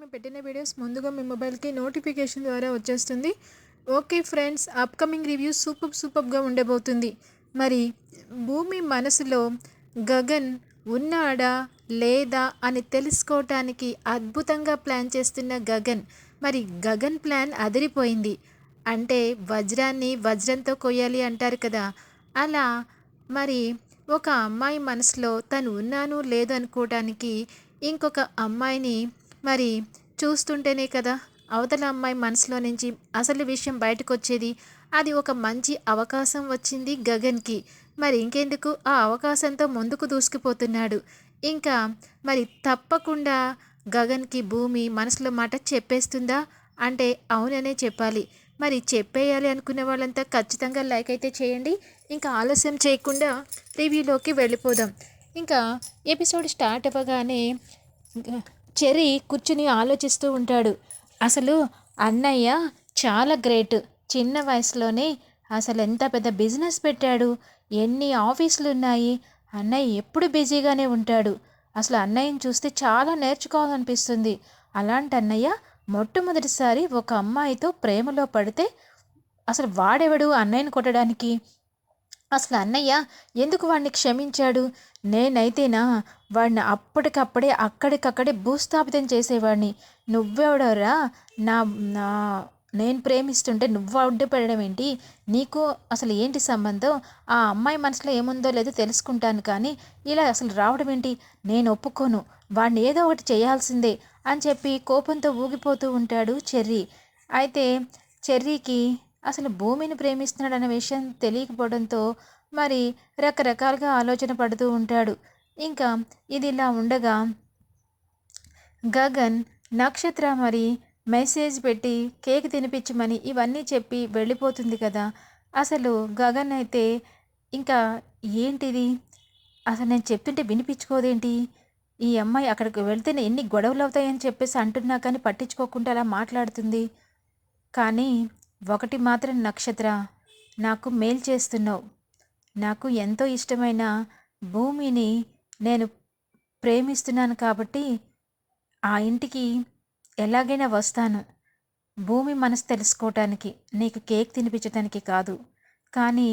మేము పెట్టిన వీడియోస్ ముందుగా మీ మొబైల్కి నోటిఫికేషన్ ద్వారా వచ్చేస్తుంది. Okay friends upcoming review super సూపర్గా ఉండబోతుంది. మరి భూమి మనసులో గగన్ ఉన్నాడా లేదా అని తెలుసుకోవటానికి అద్భుతంగా ప్లాన్ చేస్తున్న గగన్. మరి గగన్ ప్లాన్ అదిరిపోయింది. అంటే వజ్రాన్ని వజ్రంతో కొయ్యాలి అంటారు కదా. అలా మరి ఒక అమ్మాయి మనసులో తను ఉన్నాను లేదు అనుకోవటానికి ఇంకొక అమ్మాయిని మరి చూస్తుంటేనే కదా అవతల అమ్మాయి మనసులో నుంచి అసలు విషయం బయటకు వచ్చేది అది ఒక మంచి అవకాశం వచ్చింది గగన్కి. మరి ఇంకెందుకు? ఆ అవకాశంతో ముందుకు దూసుకుపోతున్నాడు. ఇంకా మరి తప్పకుండా గగన్కి భూమి మనసులో మాట చెప్పేస్తుందా? అంటే అవుననే చెప్పాలి. మరి చెప్పేయాలి అనుకునే వాళ్ళంతా ఖచ్చితంగా లైక్ అయితే చేయండి. ఇంకా ఆలస్యం చేయకుండా రివ్యూలోకి వెళ్ళిపోదాం. ఇంకా ఎపిసోడ్ స్టార్ట్ అవ్వగానే చెర్రీ కూర్చుని ఆలోచిస్తూ ఉంటాడు. అసలు అన్నయ్య చాలా గ్రేట్. చిన్న వయసులోనే అసలు ఎంత పెద్ద బిజినెస్ పెట్టాడు. ఎన్ని ఆఫీసులు ఉన్నాయి అన్నయ్య ఎప్పుడు బిజీగానే ఉంటాడు. అసలు అన్నయ్యని చూస్తే చాలా నేర్చుకోవాలనిపిస్తుంది. అలాంటి అన్నయ్య మొట్టమొదటిసారి ఒక అమ్మాయితో ప్రేమలో పడితే అసలు వాడెవడు అన్నయ్యని కొట్టడానికి? అసలు అన్నయ్య ఎందుకు వాడిని క్షమించాడు? నేనైతేనా వాడిని అప్పటికప్పుడే అక్కడికక్కడే భూస్థాపితం చేసేవాడిని. నువ్వెవడరా? నా నా నేను ప్రేమిస్తుంటే నువ్వు అడ్డు పెట్టడం ఏంటి? నీకు అసలు ఏంటి సంబంధం? ఆ అమ్మాయి మనసులో ఏముందో లేదో తెలుసుకుంటాను కానీ ఇలా అసలు రావడం ఏంటి? నేను ఒప్పుకోను. వాడిని ఏదో ఒకటి చేయాల్సిందే అని చెప్పి కోపంతో ఊగిపోతూ ఉంటాడు చెర్రీ. అయితే చెర్రీకి అసలు భూమిని ప్రేమిస్తున్నాడన్న విషయం తెలియకపోవడంతో మరి రకరకాలుగా ఆలోచన పడుతూ ఉంటాడు. ఇంకా ఇది ఇలా ఉండగా గగన్ నక్షత్ర మరి మెసేజ్ పెట్టి కేక్ తినిపించమని ఇవన్నీ చెప్పి వెళ్ళిపోతుంది కదా. అసలు గగన్ అయితే ఇంకా ఏంటిది? అసలు నేను చెప్తుంటే వినిపించుకోదేంటి? ఈ అమ్మాయి అక్కడికి వెళ్తేనే ఎన్ని గొడవలు అవుతాయని చెప్పేసి అంటున్నా కానీ పట్టించుకోకుండా అలా మాట్లాడుతుంది. కానీ ఒకటి మాత్రం నక్షత్ర నాకు మేలు చేస్తున్నావు. నాకు ఎంతో ఇష్టమైన భూమిని నేను ప్రేమిస్తున్నాను కాబట్టి ఆ ఇంటికి ఎలాగైనా వస్తాను. భూమి మనసు తెలుసుకోవటానికి నీకు కేక్ తినిపించడానికి కాదు. కానీ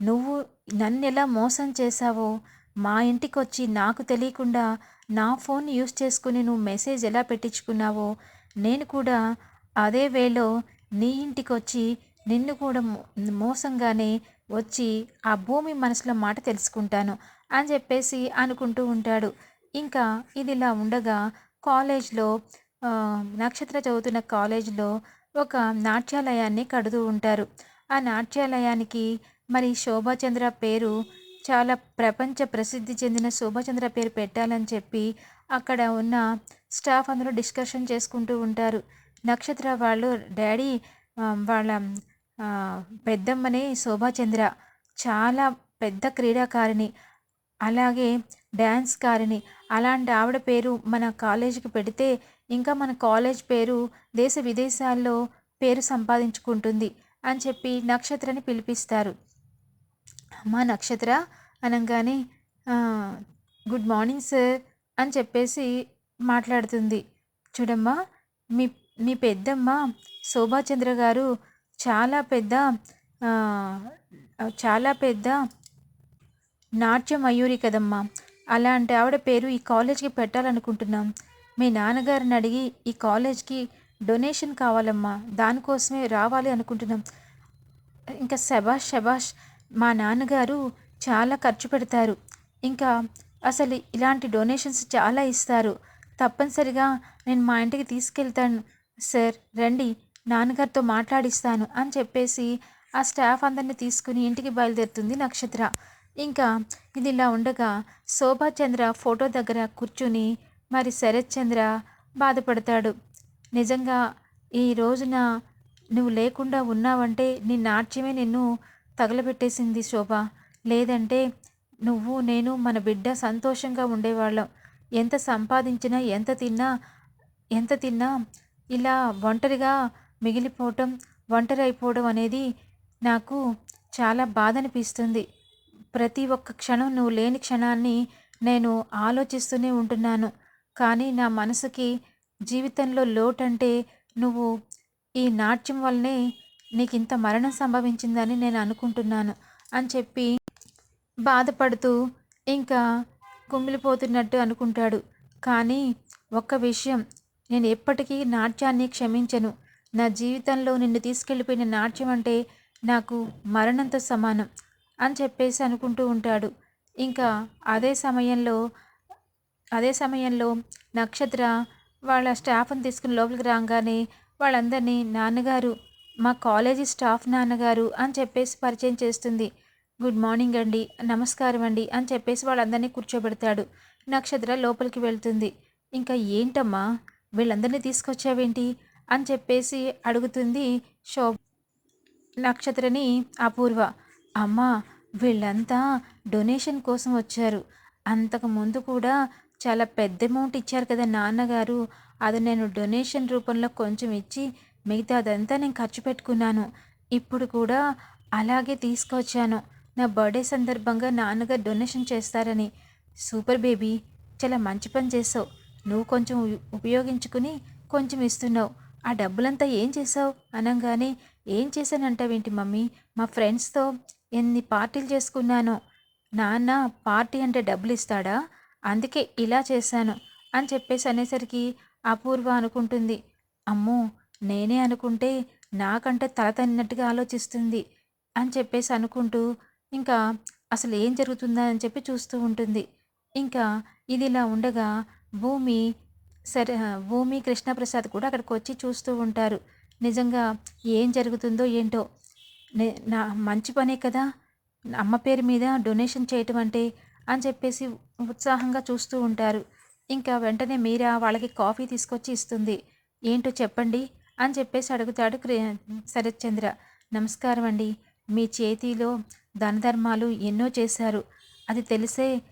నువ్వు నన్ను ఎలా మోసం చేశావో మా ఇంటికి వచ్చి నాకు తెలియకుండా నా ఫోన్ యూస్ చేసుకుని నువ్వు మెసేజ్ ఎలా పెట్టించుకున్నావో నేను కూడా అదే వేలో నీ ఇంటికి వచ్చి నిన్ను కూడా మోసంగానే వచ్చి ఆ భూమి మనసులో మాట తెలుసుకుంటాను. అని చెప్పేసి అనుకుంటూ ఉంటాడు. ఇంకా ఇది ఇలా ఉండగా కాలేజ్లో నక్షత్ర చదువుతున్న కాలేజ్లో ఒక నాట్యాలయాన్ని కడుతూ ఉంటారు. ఆ నాట్యాలయానికి మరి శోభాచంద్ర పేరు చాలా ప్రపంచ ప్రసిద్ధి చెందిన శోభాచంద్ర పేరు పెట్టాలని చెప్పి అక్కడ ఉన్న స్టాఫ్ అందరూ డిస్కషన్ చేసుకుంటూ ఉంటారు. నక్షత్ర వాళ్ళు డాడీ వాళ్ళ పెద్దమ్మని శోభాచంద్ర. చాలా పెద్ద క్రీడాకారిణి. అలాగే డ్యాన్స్ కారిణి అలాంటి ఆవిడ పేరు మన కాలేజీకి పెడితే ఇంకా మన కాలేజ్ పేరు దేశ విదేశాల్లో పేరు సంపాదించుకుంటుంది అని చెప్పి నక్షత్రని పిలిపిస్తారు. మా నక్షత్ర అనగానే గుడ్ మార్నింగ్ సార్ అని చెప్పేసి మాట్లాడుతుంది. చూడమ్మా మీ మీ పెద్దమ్మ శోభాచంద్ర గారు చాలా పెద్ద చాలా పెద్ద నాట్య మయూరి కదమ్మా. అలాంటి ఆవిడ పేరు ఈ కాలేజ్కి పెట్టాలనుకుంటున్నాం. మీ నాన్నగారిని అడిగి ఈ కాలేజ్కి డొనేషన్ కావాలమ్మా. దానికోసమే రావాలి అనుకుంటున్నాం. ఇంకా శబాష్ శబాష్ మా నాన్నగారు చాలా ఖర్చు పెడతారు. ఇంకా అసలు ఇలాంటి డొనేషన్స్ చాలా ఇస్తారు. తప్పనిసరిగా నేను మా ఇంటికి తీసుకెళ్తాను. సార్ రండి నాన్నగారితో మాట్లాడిస్తాను అని చెప్పేసి ఆ స్టాఫ్ అందరిని తీసుకుని ఇంటికి బయలుదేరుతుంది నక్షత్ర. ఇంకా ఇది ఇలా ఉండగా శోభాచంద్ర ఫోటో దగ్గర కూర్చుని మరి శరత్చంద్ర బాధపడతాడు. నిజంగా ఈ రోజున నువ్వు లేకుండా ఉన్నావంటే నీ నాట్యమే నిన్ను తగలబెట్టేసింది శోభ. లేదంటే నువ్వు నేను మన బిడ్డ సంతోషంగా ఉండేవాళ్ళం. ఎంత సంపాదించినా ఎంత తిన్నా ఎంత తిన్నా ఇలా ఒంటరిగా మిగిలిపోవటం ఒంటరి అయిపోవడం అనేది నాకు చాలా బాధ అనిపిస్తుంది. ప్రతి ఒక్క క్షణం నువ్వు లేని క్షణాన్ని నేను ఆలోచిస్తూనే ఉంటున్నాను. కానీ నా మనసుకి జీవితంలో లోటంటే నువ్వు ఈ నాట్యం వల్లనే నీకు ఇంత మరణం సంభవించిందని నేను అనుకుంటున్నాను అని చెప్పి బాధపడుతూ ఇంకా కుమిలిపోతున్నట్టు అనుకుంటాడు. కానీ ఒక్క విషయం నేను ఎప్పటికీ నాట్యాన్ని క్షమించను. నా జీవితంలో నిన్ను తీసుకెళ్ళిపోయిన నాట్యం అంటే నాకు మరణంతో సమానం. అని చెప్పేసి అనుకుంటూ ఉంటాడు. ఇంకా అదే సమయంలో అదే సమయంలో నక్షత్ర వాళ్ళ స్టాఫ్ని తీసుకుని లోపలికి రాగానే వాళ్ళందరినీ నాన్నగారు మా కాలేజీ స్టాఫ్ నాన్నగారు అని చెప్పేసి పరిచయం చేస్తుంది. గుడ్ మార్నింగ్ అండి నమస్కారం అండి అని చెప్పేసి వాళ్ళందరినీ కూర్చోబెడతాడు. నక్షత్ర లోపలికి వెళ్తుంది. ఇంకా ఏంటమ్మా వీళ్ళందరినీ తీసుకొచ్చావేంటి? అని చెప్పేసి అడుగుతుంది శోభ నక్షత్రని అపూర్వ. అమ్మా వీళ్ళంతా డొనేషన్ కోసం వచ్చారు. అంతకు ముందు కూడా చాలా పెద్ద అమౌంట్ ఇచ్చారు కదా నాన్నగారు. అది నేను డొనేషన్ రూపంలో కొంచెం ఇచ్చి మిగతాదంతా నేను ఖర్చు పెట్టుకున్నాను. ఇప్పుడు కూడా అలాగే తీసుకొచ్చాను. నా బర్త్డే సందర్భంగా నాన్నగారు డొనేషన్ చేస్తారని. సూపర్ బేబీ చాలా మంచి పని చేసావు. నువ్వు కొంచెం ఉపయోగించుకుని కొంచెం ఇస్తున్నావు. ఆ డబ్బులంతా ఏం చేసావు? అనగానే ఏం చేశానంటావేంటి మమ్మీ? మా ఫ్రెండ్స్తో ఎన్ని పార్టీలు చేసుకున్నానో. నాన్న పార్టీ అంటే డబ్బులు ఇస్తాడా అందుకే ఇలా చేశాను అని చెప్పేసి అనేసరికి అపూర్వ అనుకుంటుంది. అమ్మో నేనే అనుకుంటే నాకంటే తల తన్నట్టుగా ఆలోచిస్తుంది అని చెప్పేసి అనుకుంటూ ఇంకా అసలు ఏం జరుగుతుందా అని చెప్పి చూస్తూ ఉంటుంది. ఇంకా ఇది ఇలా ఉండగా భూమి సరే భూమి కృష్ణప్రసాద్ కూడా అక్కడికి వచ్చి చూస్తూ ఉంటారు. నిజంగా ఏం జరుగుతుందో ఏంటో నా మంచి పనే కదా. అమ్మ పేరు మీద డొనేషన్ చేయటం అంటే అని చెప్పేసి ఉత్సాహంగా చూస్తూ ఉంటారు. ఇంకా వెంటనే మీరా వాళ్ళకి కాఫీ తీసుకొచ్చి ఇస్తుంది. ఏంటో చెప్పండి అని చెప్పేసి అడుగుతాడు శరత్చంద్ర. నమస్కారం అండి. మీ చేతిలో ధనధర్మాలు ఎన్నో చేశారు. అది తెలిసే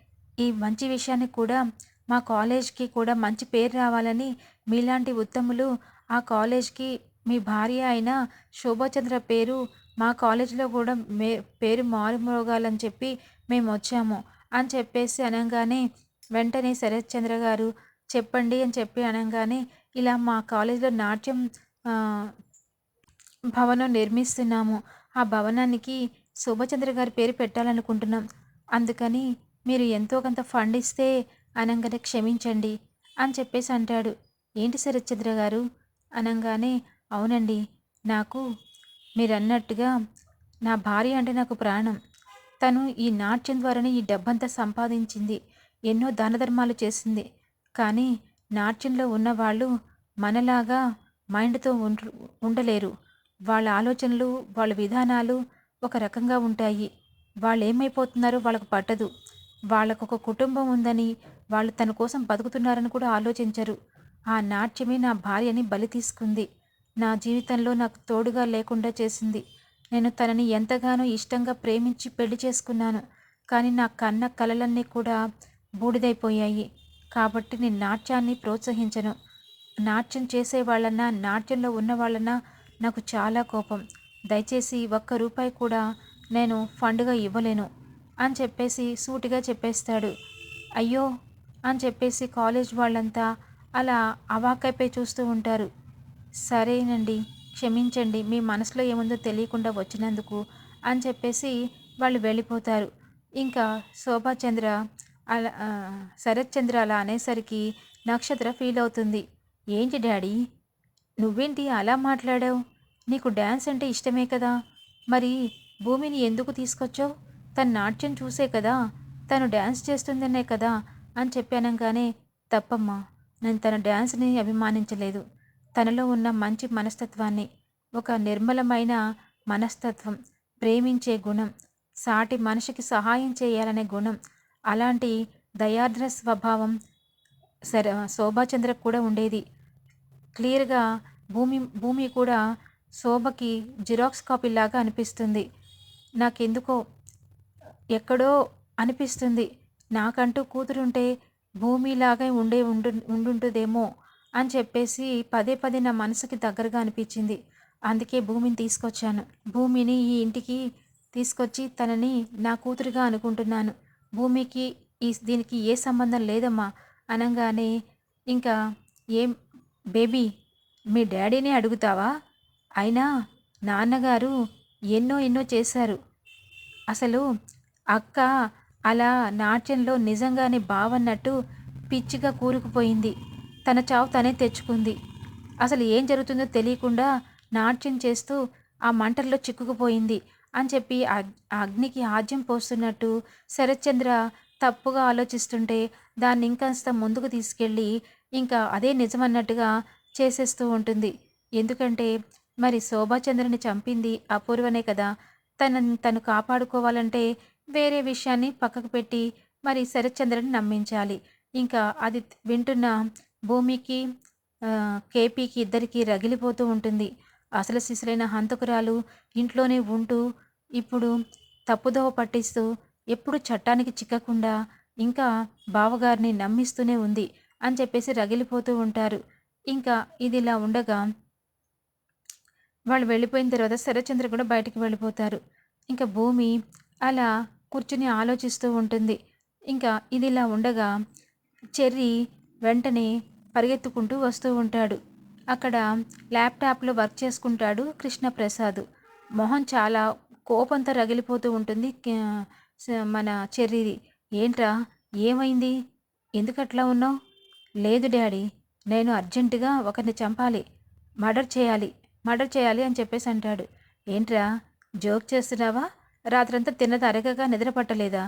ఈ మంచి విషయాన్ని కూడా మా కాలేజ్కి కూడా మంచి పేరు రావాలని మీలాంటి ఉత్తములు ఆ కాలేజ్కి మీ భార్య అయిన శోభాచంద్ర పేరు మా కాలేజీలో కూడా మే పేరు మారుమోగాలని చెప్పి మేము వచ్చాము అని చెప్పేసి అనగానే వెంటనే శరత్ చంద్ర గారు చెప్పండి అని చెప్పి అనగానే ఇలా మా కాలేజీలో నాట్యం భవనం నిర్మిస్తున్నాము. ఆ భవనానికి శోభచంద్ర గారి పేరు పెట్టాలనుకుంటున్నాం. అందుకని మీరు ఎంతో కొంత ఫండ్ ఇస్తే అనగానే క్షమించండి అని చెప్పేసి అంటాడు. ఏంటి శరత్చంద్ర గారు? అనగానే అవునండి నాకు మీరు అన్నట్టుగా నా భార్య అంటే నాకు ప్రాణం. తను ఈ నాట్యం ద్వారానే ఈ డబ్బంతా సంపాదించింది. ఎన్నో దాన ధర్మాలు చేసింది. కానీ నాట్యంలో ఉన్నవాళ్ళు మనలాగా మైండ్తో ఉండలేరు. వాళ్ళ ఆలోచనలు వాళ్ళ విధానాలు ఒక రకంగా ఉంటాయి. వాళ్ళు ఏమైపోతున్నారో వాళ్ళకు పట్టదు. వాళ్ళకు ఒక కుటుంబం ఉందని వాళ్ళు తన కోసం బతుకుతున్నారని కూడా ఆలోచించరు. ఆ నాట్యమే నా భార్యని బలి తీసుకుంది. నా జీవితంలో నాకు తోడుగా లేకుండా చేసింది. నేను తనని ఎంతగానో ఇష్టంగా ప్రేమించి పెళ్ళి చేసుకున్నాను. కానీ నా కన్న కలలన్నీ కూడా బూడిదైపోయాయి. కాబట్టి నేను నాట్యాన్ని ప్రోత్సహించను. నాట్యం చేసే వాళ్ళన్నా నాట్యంలో ఉన్న వాళ్ళన్నా నాకు చాలా కోపం. దయచేసి ఒక్క రూపాయి కూడా నేను ఫండ్గా ఇవ్వలేను అని చెప్పేసి సూటిగా చెప్పేస్తాడు. అయ్యో అని చెప్పేసి కాలేజ్ వాళ్ళంతా అలా అవాకైపోయి చూస్తూ ఉంటారు. సరేనండి క్షమించండి మీ మనసులో ఏముందో తెలియకుండా వచ్చినందుకు అని చెప్పేసి వాళ్ళు వెళ్ళిపోతారు. ఇంకా శోభాచంద్ర అలా శరత్చంద్ర అలా అనేసరికి నక్షత్ర ఫీల్ అవుతుంది. ఏంటి డాడీ నువ్వేంటి అలా మాట్లాడావు? నీకు డ్యాన్స్ అంటే ఇష్టమే కదా? మరి భూమిని ఎందుకు తీసుకొచ్చావు? తన నాట్యం చూసే కదా? తను డ్యాన్స్ చేస్తుందనే కదా? అని చెప్పానంగానే తప్పమ్మా నేను తన డ్యాన్స్ని అభిమానించలేదు. తనలో ఉన్న మంచి మనస్తత్వాన్ని ఒక నిర్మలమైన మనస్తత్వం ప్రేమించే గుణం సాటి మనిషికి సహాయం చేయాలనే గుణం అలాంటి దయార్ద్ర స్వభావం సర శోభాచంద్రకు కూడా ఉండేది. క్లియర్గా భూమి భూమి కూడా శోభకి జిరాక్స్ కాపీ లాగా అనిపిస్తుంది. నాకెందుకో ఎక్కడో అనిపిస్తుంది. నాకంటూ కూతురుంటే భూమిలాగా ఉండే ఉండు ఉండుంటుందేమో అని చెప్పేసి పదే పదే నా మనసుకి దగ్గరగా అనిపించింది. అందుకే భూమిని తీసుకొచ్చాను. భూమిని ఈ ఇంటికి తీసుకొచ్చి తనని నా కూతురుగా అనుకుంటున్నాను. భూమికి ఈ దీనికి ఏ సంబంధం లేదమ్మా అనగానే ఇంకా ఏం బేబీ మీ డాడీని అడుగుతావా? అయినా నాన్నగారు ఎన్నో ఎన్నో చేశారు. అసలు అక్క అలా నాట్యంలో నిజంగానే బావన్నట్టు పిచ్చిగా కూరుకుపోయింది. తన చావు తనే తెచ్చుకుంది. అసలు ఏం జరుగుతుందో తెలియకుండా నాట్యం చేస్తూ ఆ మంటల్లో చిక్కుకుపోయింది అని చెప్పి అగ్- అగ్నికి ఆజ్యం పోస్తున్నట్టు శరత్చంద్ర తప్పుగా ఆలోచిస్తుంటే దాన్ని ఇంకాస్త ముందుకు తీసుకెళ్ళి ఇంకా అదే నిజమన్నట్టుగా చేసేస్తూ ఉంటుంది. ఎందుకంటే మరి శోభాచంద్రని చంపింది అపూర్వనే కదా. తనని తను కాపాడుకోవాలంటే వేరే విషయాన్ని పక్కకు పెట్టి మరి శరత్చంద్రని నమ్మించాలి. ఇంకా అది వింటున్న భూమికి కేపీకి ఇద్దరికి రగిలిపోతూ ఉంటుంది. అసలు శిశులైన హంతకురాలు ఇంట్లోనే ఉంటూ ఇప్పుడు తప్పుదోవ పట్టిస్తూ ఎప్పుడు చట్టానికి చిక్కకుండా ఇంకా బావగారిని నమ్మిస్తూనే ఉంది అని చెప్పేసి రగిలిపోతూ ఉంటారు. ఇంకా ఇది ఇలా ఉండగా వాళ్ళు వెళ్ళిపోయిన తర్వాత శరచంద్ర కూడా బయటికి వెళ్ళిపోతారు. ఇంకా భూమి అలా కూర్చుని ఆలోచిస్తూ ఉంటుంది. ఇంకా ఇది ఇలా ఉండగా చెర్రీ వెంటనే పరిగెత్తుకుంటూ వస్తూ ఉంటాడు. అక్కడ ల్యాప్టాప్లో వర్క్ చేసుకుంటాడు కృష్ణప్రసాద్. మొహం చాలా కోపంతో రగిలిపోతూ ఉంటుంది మన చెర్రీది. ఏంట్రా ఏమైంది? ఎందుకట్లా ఉన్నావు? లేదు డాడీ నేను అర్జెంటుగా ఒకరిని చంపాలి. మర్డర్ చేయాలి మర్డర్ చేయాలి అని చెప్పేసి అంటాడు. ఏంట్రా జోక్ చేస్తున్నావా? రాత్రంతా తిన్నది అరగగా నిద్రపట్టలేదా?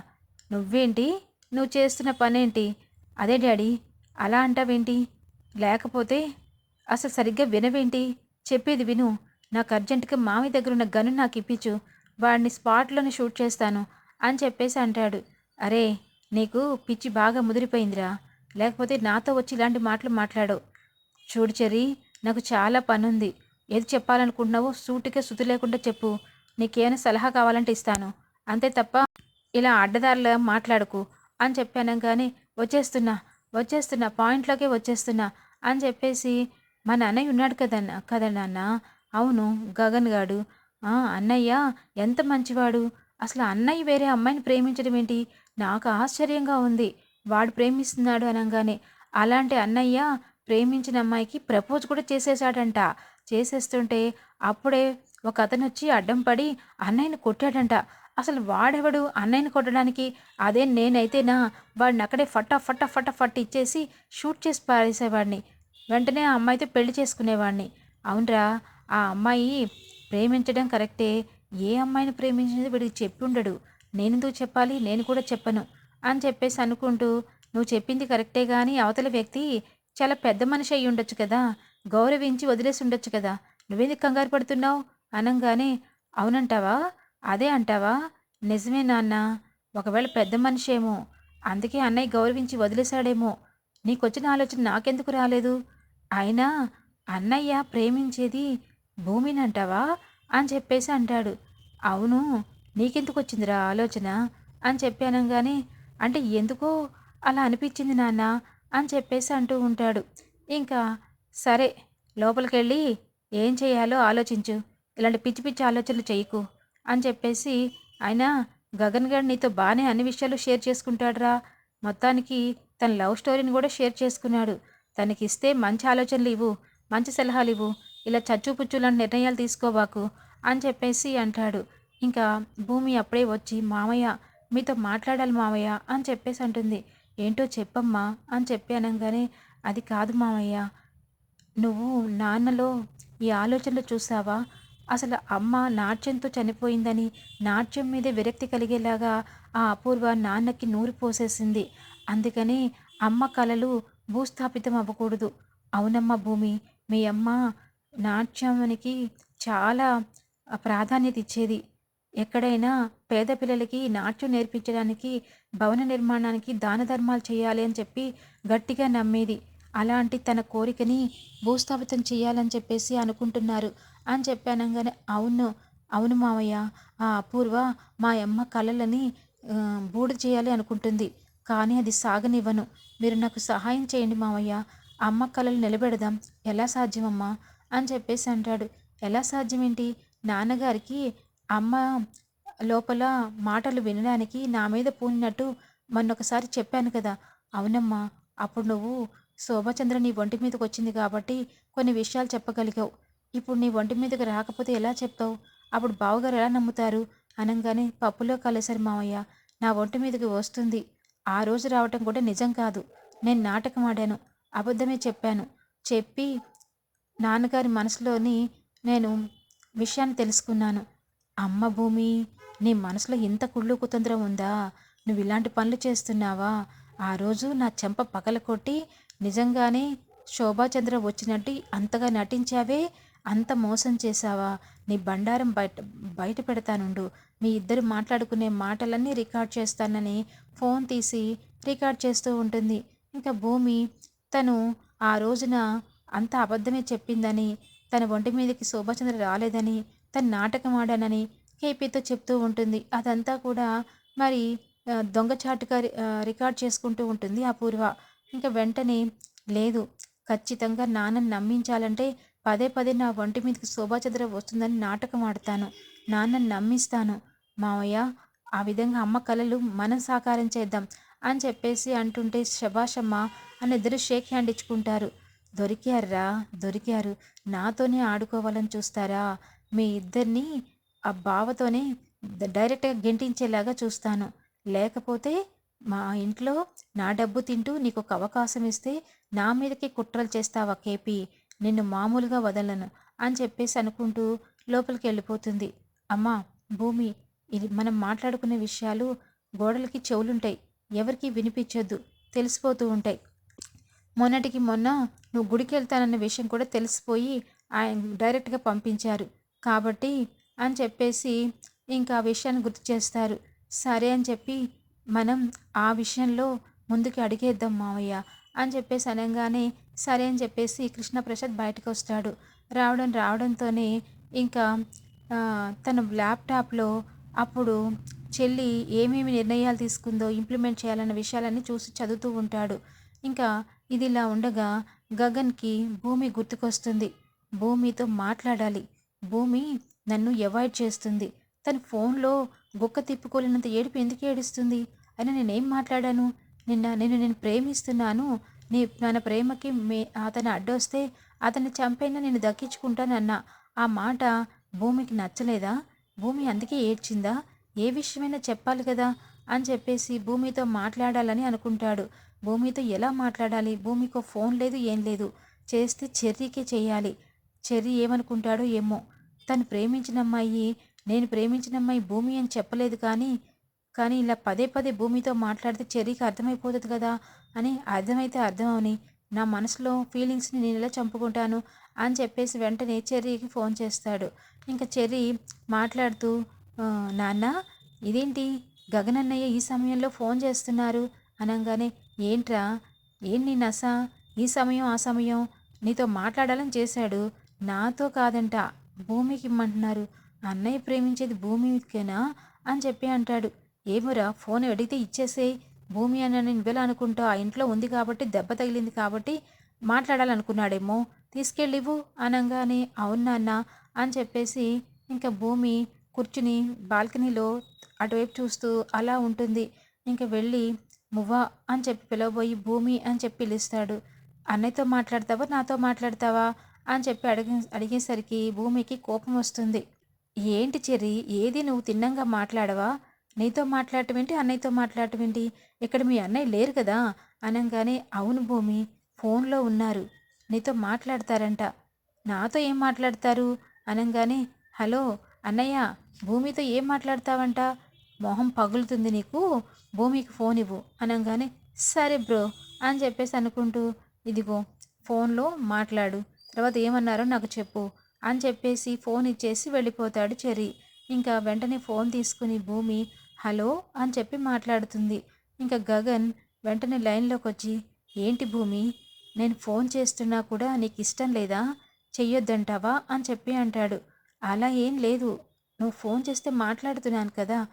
నువ్వేంటి? నువ్వు చేస్తున్న పనేంటి? అదే డాడీ అలా అంటావేంటి? లేకపోతే అసలు సరిగ్గా వినవేంటి? చెప్పేది విను. నాకు అర్జెంటుగా మామి దగ్గర ఉన్న గను నాకు ఇప్పించు. వాడిని స్పాట్లోనే షూట్ చేస్తాను అని చెప్పేసి అంటాడు. అరే నీకు పిచ్చి బాగా ముదిరిపోయిందిరా. లేకపోతే నాతో వచ్చి ఇలాంటి మాటలు మాట్లాడవు. చూడు చెరి నాకు చాలా పనుంది. ఏది చెప్పాలనుకుంటున్నావో సూటికే శుతి లేకుండా చెప్పు. నీకేమైనా సలహా కావాలంటే ఇస్తాను. అంతే తప్ప ఇలా అడ్డదారుల మాట్లాడకు అని చెప్పాను కానీ వచ్చేస్తున్నా వచ్చేస్తున్నా పాయింట్లోకే వచ్చేస్తున్నా. అని చెప్పేసి మా నాన్నయ్య ఉన్నాడు కదన్న కదా నాన్న? అవును గగన్ గాడు. అన్నయ్య ఎంత మంచివాడు. అసలు అన్నయ్య వేరే అమ్మాయిని ప్రేమించడం ఏంటి? నాకు ఆశ్చర్యంగా ఉంది. వాడు ప్రేమిస్తున్నాడు అనగానే. అలాంటి అన్నయ్య ప్రేమించిన అమ్మాయికి ప్రపోజ్ కూడా చేసేసాడంట చేసేస్తుంటే అప్పుడే ఒక అతను వచ్చి అడ్డం పడి అన్నయ్యని కొట్టాడంట. అసలు వాడెవడు? అన్నయ్యని కొట్టడానికి అదే నేనైతేనా? వాడిని అక్కడే ఫటా ఫటా ఫటా ఫట్ ఇచ్చేసి షూట్ చేసి పారేసేవాడిని. వెంటనే ఆ అమ్మాయితో పెళ్ళి చేసుకునేవాడిని. అవునరా ఆ అమ్మాయి ప్రేమించడం కరెక్టే. ఏ అమ్మాయిని ప్రేమించినది వీడికి చెప్పి ఉండడు. నేనెందుకు చెప్పాలి? నేను కూడా చెప్పను అని చెప్పేసి అనుకుంటూ నువ్వు చెప్పింది కరెక్టే కానీ అవతల వ్యక్తి చాలా పెద్ద మనిషి అయి ఉండొచ్చు కదా. గౌరవించి వదిలేసి ఉండొచ్చు కదా. నువ్వేందుకు కంగారు పడుతున్నావు? అనంగానే అవునంటావా? అదే అంటావా? నిజమే నాన్న. ఒకవేళ పెద్ద మనిషి ఏమో అందుకే అన్నయ్య గౌరవించి వదిలేశాడేమో నీకొచ్చిన ఆలోచన నాకెందుకు రాలేదు? అయినా అన్నయ్య ప్రేమించేది భూమిని అంటావా అని చెప్పేసి అంటాడు. అవును నీకెందుకు వచ్చిందిరా ఆలోచన? అని చెప్పానంగానే అంటే ఎందుకో అలా అనిపించింది నాన్న అని చెప్పేసి అంటూ ఉంటాడు. ఇంకా సరే లోపలికెళ్ళి ఏం చేయాలో ఆలోచించు. ఇలాంటి పిచ్చి పిచ్చి ఆలోచనలు చేయకు. అని చెప్పేసి ఆయన గగన్ గారు నీతో బాగానే అన్ని విషయాలు షేర్ చేసుకుంటాడురా. మొత్తానికి తన లవ్ స్టోరీని కూడా షేర్ చేసుకున్నాడు. తనకి ఇస్తే మంచి ఆలోచనలు ఇవ్వు మంచి సలహాలు ఇవ్వు ఇలా చచ్చుపుచ్చు లాంటి నిర్ణయాలు తీసుకోబాకు అని చెప్పేసి అంటాడు. ఇంకా భూమి అప్పుడే వచ్చి మామయ్య మీతో మాట్లాడాలి మామయ్య అని చెప్పేసి అంటుంది. ఏంటో చెప్పమ్మా అని చెప్పి అనగానే అది కాదు మామయ్య నువ్వు నాన్నలో ఈ ఆలోచనలు చూసావా? అసలు అమ్మ నాట్యంతో చనిపోయిందని నాట్యం మీదే విరక్తి కలిగేలాగా ఆ అపూర్వ నాన్నకి నూరు పోసేసింది. అందుకని అమ్మ కలలు భూస్థాపితం అవ్వకూడదు. అవునమ్మ భూమి మీ అమ్మ నాట్యానికి చాలా ప్రాధాన్యత ఇచ్చేది. ఎక్కడైనా పేద పిల్లలకి నాట్యం నేర్పించడానికి భవన నిర్మాణానికి దాన ధర్మాలు చేయాలి అని చెప్పి గట్టిగా నమ్మేది. అలాంటి తన కోరికని భూస్థాపితం చేయాలని చెప్పేసి అనుకుంటున్నారు. అని చెప్పానంగానే అవును అవును మావయ్య. ఆ అపూర్వ మా అమ్మ కళలని బూడి చేయాలి అనుకుంటుంది. కానీ అది సాగనివ్వను. మీరు నాకు సహాయం చేయండి మావయ్య. అమ్మ కళలు నిలబెడదాం. ఎలా సాధ్యమమ్మా? అని చెప్పేసి అంటాడు. ఎలా సాధ్యమేంటి? నాన్నగారికి అమ్మ లోపల మాటలు వినడానికి నా మీద పూనినట్టు మొన్నొకసారి చెప్పాను కదా. అవునమ్మా అప్పుడు నువ్వు శోభచంద్ర నీ ఒంటి మీదకి వచ్చింది కాబట్టి కొన్ని విషయాలు చెప్పగలిగావు. ఇప్పుడు నీ ఒంటి మీదకి రాకపోతే ఎలా చెప్తావు? అప్పుడు బావగారు ఎలా నమ్ముతారు? అనగానే పప్పులో కలిసారు మావయ్య. నా ఒంటి మీదకి వస్తుంది. ఆ రోజు రావటం కూడా నిజం కాదు. నేను నాటకం ఆడాను. అబద్ధమే చెప్పాను. చెప్పి నాన్నగారి మనసులోని నేను విషయాన్ని తెలుసుకున్నాను. అమ్మ భూమి నీ మనసులో ఇంత కుళ్ళు కుతంత్రం ఉందా? నువ్వు ఇలాంటి పనులు చేస్తున్నావా? ఆ రోజు నా చెంప పగల కొట్టి నిజంగానే శోభాచంద్ర వచ్చినట్టు అంతగా నటించావే? అంత మోసం చేశావా? నీ బండారం బయట బయట పెడతానుండు. మీ ఇద్దరు మాట్లాడుకునే మాటలన్నీ రికార్డ్ చేస్తానని ఫోన్ తీసి రికార్డ్ చేస్తూ ఉంటుంది. ఇంకా భూమి తను ఆ రోజున అంత అబద్ధమే చెప్పిందని తన ఒంటి మీదకి శోభాచంద్ర రాలేదని తను నాటకం ఆడానని కేపీతో చెప్తూ ఉంటుంది. అదంతా కూడా మరి దొంగచాటుగా రికార్డ్ చేసుకుంటూ ఉంటుంది అపూర్వ. ఇంకా వెంటనే లేదు ఖచ్చితంగా నాన్నని నమ్మించాలంటే పదే పదే నా ఒంటి మీదకి శోభాచంద్ర వస్తుందని నాటకం ఆడతాను. నాన్నని నమ్మిస్తాను. మావయ్య ఆ విధంగా అమ్మ కలలు మనం సాకారం చేద్దాం అని చెప్పేసి అంటుంటే శభాషమ్మ అని ఇద్దరు షేక్ హ్యాండ్ ఇచ్చుకుంటారు. దొరికారా దొరికారు. నాతోనే ఆడుకోవాలని చూస్తారా? మీ ఇద్దరిని ఆ బావతోనే డైరెక్ట్గా గెంటించేలాగా చూస్తాను. లేకపోతే మా ఇంట్లో నా డబ్బు తింటూ నీకు ఒక అవకాశం ఇస్తే నా మీదకి కుట్రలు చేస్తావా కేపీ? నిన్ను మామూలుగా వదలను అని చెప్పేసి అనుకుంటూ లోపలికి వెళ్ళిపోతుంది అమ్మా భూమి ఇది మనం మాట్లాడుకునే విషయాలు గోడలకి చెవులుంటాయి. ఎవరికి వినిపించొద్దు. తెలిసిపోతూ ఉంటాయి. మొన్నటికి మొన్న నువ్వు గుడికి వెళ్తానన్న విషయం కూడా తెలిసిపోయి ఆయన డైరెక్ట్గా పంపించారు. కాబట్టి అని చెప్పేసి ఇంకా ఆ విషయాన్ని గుర్తు చేస్తారు. సరే అని చెప్పి మనం ఆ విషయంలో ముందుకు అడిగేద్దాం మావయ్య అని చెప్పేసి అనగానే సరే అని చెప్పేసి కృష్ణప్రసాద్ బయటకు వస్తాడు రావడం రావడంతోనే ఇంకా తన ల్యాప్టాప్లో అప్పుడు చెల్లి ఏమేమి నిర్ణయాలు తీసుకుందో ఇంప్లిమెంట్ చేయాలన్న విషయాలన్నీ చూసి చదువుతూ ఉంటాడు. ఇంకా ఇది ఇలా ఉండగా గగన్కి భూమి గుర్తుకొస్తుంది. భూమితో మాట్లాడాలి. భూమి నన్ను అవాయిడ్ చేస్తుంది. తన ఫోన్లో బొక్క తిప్పుకోలేనంత ఏడుపు ఎందుకు ఏడుస్తుంది? అని నేనేం మాట్లాడాను? నిన్న నేను నేను ప్రేమిస్తున్నాను. నీ మన ప్రేమకి మే అతను అడ్డొస్తే అతన్ని చంపైనా నేను దక్కించుకుంటానన్న ఆ మాట భూమికి నచ్చలేదా? భూమి అందుకే ఏడ్చిందా? ఏ విషయమైనా చెప్పాలి కదా అని చెప్పేసి భూమితో మాట్లాడాలని అనుకుంటాడు. భూమితో ఎలా మాట్లాడాలి? భూమికి ఫోన్ లేదు ఏం లేదు. చేస్తే చెర్రీకే చేయాలి. చెర్రీ ఏమనుకుంటాడో ఏమో. తను ప్రేమించిన అమ్మాయి నేను ప్రేమించిన అమ్మాయి భూమి అని చెప్పలేదు కానీ కానీ ఇలా పదే పదే భూమితో మాట్లాడితే చెర్రీకి అర్థమైపోతుంది కదా అని అర్థమైతే అర్థం అవని నా మనసులో ఫీలింగ్స్ని నేను ఎలా చంపుకుంటాను అని చెప్పేసి వెంటనే చెర్రీకి ఫోన్ చేస్తాడు. ఇంకా చెర్రీ మాట్లాడుతూ నాన్న ఇదేంటి? గగనన్నయ్య ఈ సమయంలో ఫోన్ చేస్తున్నారు. అనగానే ఏంట్రా? ఏం నీ నస? ఈ సమయం ఆ సమయం? నీతో మాట్లాడాలని చేశాడు. నాతో కాదంట భూమికి ఇమ్మంటున్నారు. అన్నయ్య ప్రేమించేది భూమికేనా అని చెప్పి అంటాడు. ఏమోరా ఫోన్ అడిగితే ఇచ్చేసేయ్ భూమి అని నేను ఇవ్వాల అనుకుంటా. ఆ ఇంట్లో ఉంది కాబట్టి దెబ్బ తగిలింది కాబట్టి మాట్లాడాలనుకున్నాడేమో. తీసుకెళ్ళివు అనగానే అవునాన్న అని చెప్పేసి ఇంకా భూమి కూర్చుని బాల్కనీలో అటువైపు చూస్తూ అలా ఉంటుంది. ఇంకా వెళ్ళి మువ్వ అని చెప్పి పిలవబోయి భూమి అని చెప్పి పిలుస్తాడు. అన్నయ్యతో మాట్లాడతావా నాతో మాట్లాడతావా అని చెప్పి అడిగి అడిగేసరికి భూమికి కోపం వస్తుంది. ఏంటి చెర్రి ఏది నువ్వు తిన్నంగా మాట్లాడవా? నీతో మాట్లాడటం ఏంటి? అన్నయ్యతో మాట్లాడటం ఏంటి? ఇక్కడ మీ అన్నయ్య లేరు కదా? అనగానే అవును భూమి ఫోన్లో ఉన్నారు. నీతో మాట్లాడతారంట. నాతో ఏం మాట్లాడతారు? అనగానే హలో అన్నయ్య భూమితో ఏం మాట్లాడతావంట? మొహం పగులుతుంది నీకు? భూమికి ఫోన్ ఇవ్వు. అనగానే సరే బ్రో అని చెప్పేసి అనుకుంటూ ఇదిగో ఫోన్లో మాట్లాడు. తర్వాత ఏమన్నారో నాకు చెప్పు అని చెప్పేసి ఫోన్ ఇచ్చేసి వెళ్ళిపోతాడు చెర్రీ. ఇంకా వెంటనే ఫోన్ తీసుకుని భూమి హలో అని చెప్పి మాట్లాడుతుంది. ఇంకా గగన్ వెంటనే లైన్లోకి వచ్చి ఏంటి భూమి? నేను ఫోన్ చేస్తున్నా కూడా నీకు ఇష్టం లేదా? చెయ్యొద్దంటావా? అని చెప్పి అంటాడు. అలా ఏం లేదు. నువ్వు ఫోన్ చేస్తే మాట్లాడుతున్నాను కదా.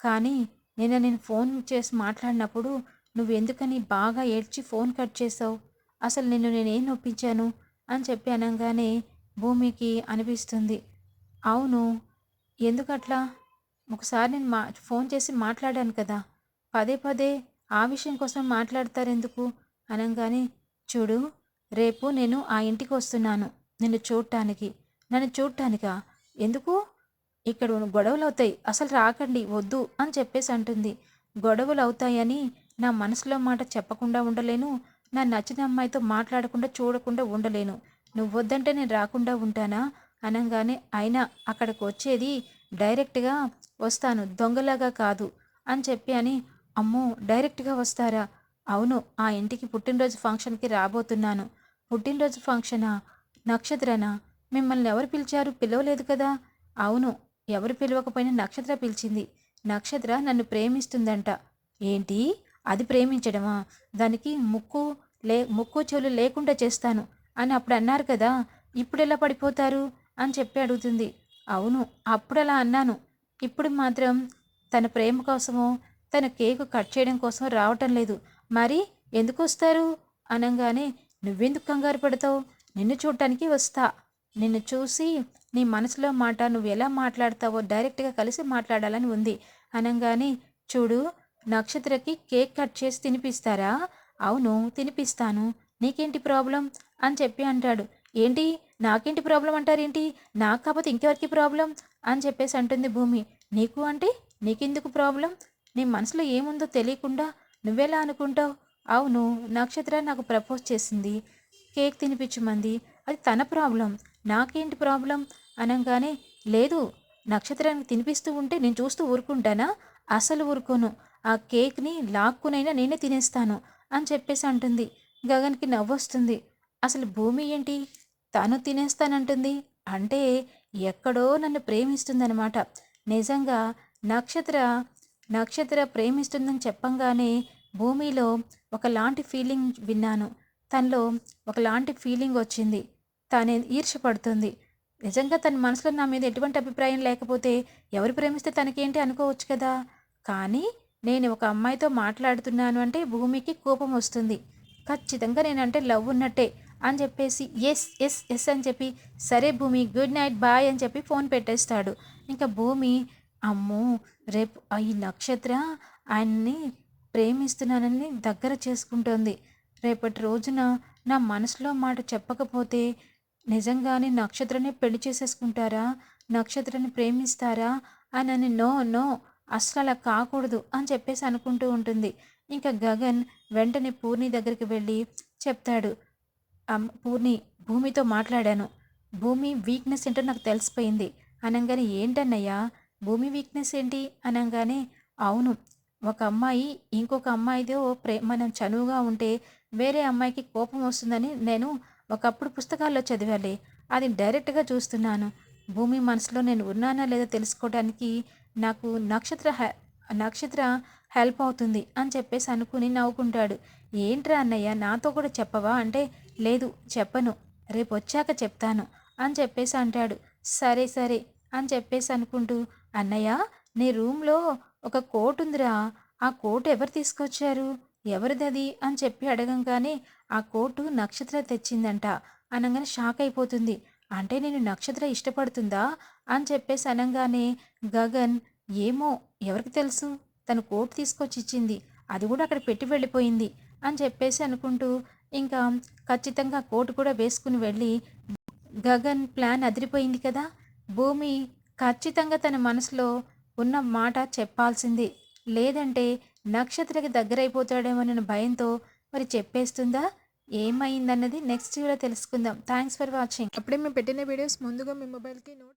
కానీ నిన్న నేను ఫోన్ చేసి మాట్లాడినప్పుడు నువ్వు ఎందుకని బాగా ఏడ్చి ఫోన్ కట్ చేసావు? అసలు నిన్ను నేనేం నొప్పించాను? అని చెప్పి అనగానే భూమికి అనిపిస్తుంది. అవును. ఎందుకట్లా? ఒకసారి నేను మా ఫోన్ చేసి మాట్లాడాను కదా. పదే పదే ఆ విషయం కోసం మాట్లాడతారెందుకు? అనగానే చూడు రేపు నేను ఆ ఇంటికి వస్తున్నాను నిన్ను చూడటానికి నన్ను చూడటానికా ఎందుకు? ఇక్కడ గొడవలు అవుతాయి అసలు రాకండి వద్దు అని చెప్పేసి అంటుంది. గొడవలు అవుతాయని నా మనసులో మాట చెప్పకుండా ఉండలేను. నా నచ్చిన అమ్మాయితో మాట్లాడకుండా చూడకుండా ఉండలేను. నువ్వు వద్దంటే నేను రాకుండా ఉంటానా? అనగానే అయినా అక్కడికి వచ్చేది డైరెక్ట్గా వస్తాను దొంగలాగా కాదు అని చెప్పి అని అమ్మో డైరెక్ట్గా వస్తారా? అవును ఆ ఇంటికి పుట్టినరోజు ఫంక్షన్కి రాబోతున్నాను. పుట్టినరోజు ఫంక్షనా? నక్షత్రనా? మిమ్మల్ని ఎవరు పిలిచారు? పిలవలేదు కదా? అవును ఎవరు పిలవకపోయినా నక్షత్ర పిలిచింది. నక్షత్ర నన్ను ప్రేమిస్తుందంట. ఏంటి? అది ప్రేమించడమా? దానికి ముక్కు లే ముక్కు చెవులు లేకుండా చేస్తాను అని అప్పుడు అన్నారు కదా ఇప్పుడు ఎలా పడిపోతారు? అని చెప్పి అడుగుతుంది. అవును అప్పుడు అలా అన్నాను. ఇప్పుడు మాత్రం తన ప్రేమ కోసమో తన కేకు కట్ చేయడం కోసం రావటం లేదు. మరి ఎందుకు వస్తారు? అనగానే నువ్వెందుకు కంగారు పడతావు? నిన్ను చూడటానికి వస్తా. నిన్ను చూసి నీ మనసులో మాట నువ్వు ఎలా మాట్లాడతావో డైరెక్ట్గా కలిసి మాట్లాడాలని ఉంది. అనగానే చూడు నక్షత్రకి కేక్ కట్ చేసి తినిపిస్తారా? అవును తినిపిస్తాను. నీకేంటి ప్రాబ్లం? అని చెప్పి అంటాడు. ఏంటి? నాకేంటి ప్రాబ్లం అంటారేంటి? నాకు కాకపోతే ఇంకెవరికి ప్రాబ్లం? అని చెప్పేసి అంటుంది భూమి. నీకు అంటే నీకెందుకు ప్రాబ్లం? నీ మనసులో ఏముందో తెలియకుండా నువ్వెలా అనుకుంటావు? అవును నక్షత్ర నాకు ప్రపోజ్ చేసింది. కేక్ తినిపించమంది. అది తన ప్రాబ్లం. నాకేంటి ప్రాబ్లం? అనగానే లేదు నక్షత్రానికి తినిపిస్తూ ఉంటే నేను చూస్తూ ఊరుకుంటానా? అసలు ఊరుకోను. ఆ కేక్ని లాక్కునైనా నేనే తినేస్తాను అని చెప్పేసి అంటుంది. గగన్కి నవ్వొస్తుంది. అసలు భూమి ఏంటి? తను తినేస్తానంటుంది. అంటే ఎక్కడో నన్ను ప్రేమిస్తుందనమాట నిజంగా నక్షత్ర నక్షత్ర ప్రేమిస్తుందని చెప్పంగానే భూమిలో ఒకలాంటి ఫీలింగ్ విన్నాను. తనలో ఒకలాంటి ఫీలింగ్ వచ్చింది. తనే ఈర్షపడుతుంది నిజంగా తన మనసులో నా మీద ఎటువంటి అభిప్రాయం లేకపోతే ఎవరు ప్రేమిస్తే తనకేంటి అనుకోవచ్చు కదా? కానీ నేను ఒక అమ్మాయితో మాట్లాడుతున్నాను అంటే భూమికి కోపం వస్తుంది. ఖచ్చితంగా నేనంటే లవ్ ఉన్నట్టే. అని చెప్పేసి ఎస్ ఎస్ ఎస్ అని చెప్పి సరే భూమి గుడ్ నైట్ బాయ్ అని చెప్పి ఫోన్ పెట్టేస్తాడు. ఇంకా భూమి అమ్మో రేపు ఈ నక్షత్ర ఆయన్ని ప్రేమిస్తున్నానని దగ్గర చేసుకుంటోంది. రేపటి రోజున నా మనసులో మాట చెప్పకపోతే నిజంగానే నక్షత్రనే పెళ్ళి చేసేసుకుంటారా? నక్షత్రాన్ని ప్రేమిస్తారా? అని అని నో నో అసలు అలా కాకూడదు అని చెప్పేసి అనుకుంటూ ఉంటుంది. ఇంకా గగన్ వెంటనే పూర్ణి దగ్గరికి వెళ్ళి చెప్తాడు పూర్ణి భూమితో మాట్లాడాను. భూమి వీక్నెస్ ఏంటో నాకు తెలిసిపోయింది. అనగానే ఏంటన్నయ్యా? భూమి వీక్నెస్ ఏంటి? అనగానే అవును. ఒక అమ్మాయి ఇంకొక అమ్మాయితో ప్రే మనం చనువుగా ఉంటే వేరే అమ్మాయికి కోపం వస్తుందని నేను ఒకప్పుడు పుస్తకాల్లో చదివాలి. అది డైరెక్ట్గా చూస్తున్నాను. భూమి మనసులో నేను ఉన్నానా లేదా తెలుసుకోవడానికి నాకు నక్షత్ర నక్షత్ర హెల్ప్ అవుతుంది అని చెప్పేసి అనుకుని నవ్వుకుంటాడు. ఏంట్రా అన్నయ్య నాతో కూడా చెప్పవా? అంటే లేదు చెప్పను. రేపు వచ్చాక చెప్తాను అని చెప్పేసి అంటాడు. సరే సరే అని చెప్పేసి అనుకుంటూ అన్నయ్య నీ రూమ్లో ఒక కోట్ ఉందిరా ఆ కోట్ ఎవరు తీసుకొచ్చారు? ఎవరిదది? అని చెప్పి అడగంగానే ఆ కోటు నక్షత్ర తెచ్చిందంట. అనగానే షాక్ అయిపోతుంది. అంటే నేను నక్షత్ర ఇష్టపడుతుందా? అని చెప్పేసి అనగానే గగన్ ఏమో ఎవరికి తెలుసు? తను కోట్ తీసుకొచ్చి ఇచ్చింది అది కూడా అక్కడ పెట్టి వెళ్ళిపోయింది. అని చెప్పేసి అనుకుంటూ ఇంకా ఖచ్చితంగా కోటు కూడా వేసుకుని వెళ్ళి గగన్ ప్లాన్ అదిరిపోయింది కదా. భూమి ఖచ్చితంగా తన మనసులో ఉన్న మాట చెప్పాల్సింది. లేదంటే నక్షత్రకి దగ్గరైపోతాడేమోనన్న భయంతో మరి చెప్పేస్తుందా? ఏమైందన్నది నెక్స్ట్ వీడియో తెలుసుకుందాం. థ్యాంక్స్ ఫర్ వాచింగ్ అప్పుడే మేము పెట్టిన వీడియోస్ ముందుగా మీ మొబైల్కి నోట్